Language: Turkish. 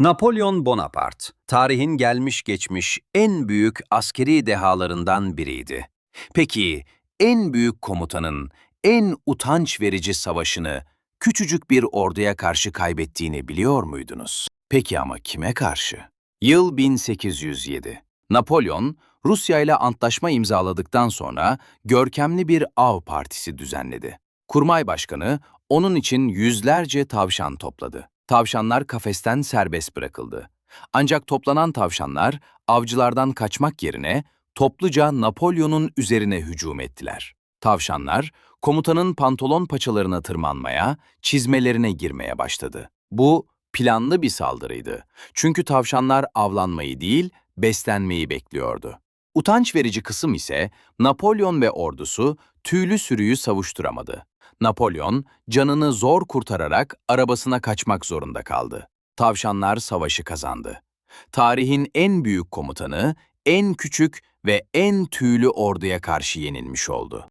Napolyon Bonaparte, tarihin gelmiş geçmiş en büyük askeri dehalarından biriydi. Peki, en büyük komutanın en utanç verici savaşını küçücük bir orduya karşı kaybettiğini biliyor muydunuz? Peki ama kime karşı? Yıl 1807. Napolyon, Rusya ile antlaşma imzaladıktan sonra görkemli bir av partisi düzenledi. Kurmay Başkanı onun için yüzlerce tavşan topladı. Tavşanlar kafesten serbest bırakıldı. Ancak toplanan tavşanlar avcılardan kaçmak yerine topluca Napolyon'un üzerine hücum ettiler. Tavşanlar komutanın pantolon paçalarına tırmanmaya, çizmelerine girmeye başladı. Bu planlı bir saldırıydı. Çünkü tavşanlar avlanmayı değil, beslenmeyi bekliyordu. Utanç verici kısım ise Napolyon ve ordusu tüylü sürüyü savuşturamadı. Napolyon canını zor kurtararak arabasına kaçmak zorunda kaldı. Tavşanlar savaşı kazandı. Tarihin en büyük komutanı en küçük ve en tüylü orduya karşı yenilmiş oldu.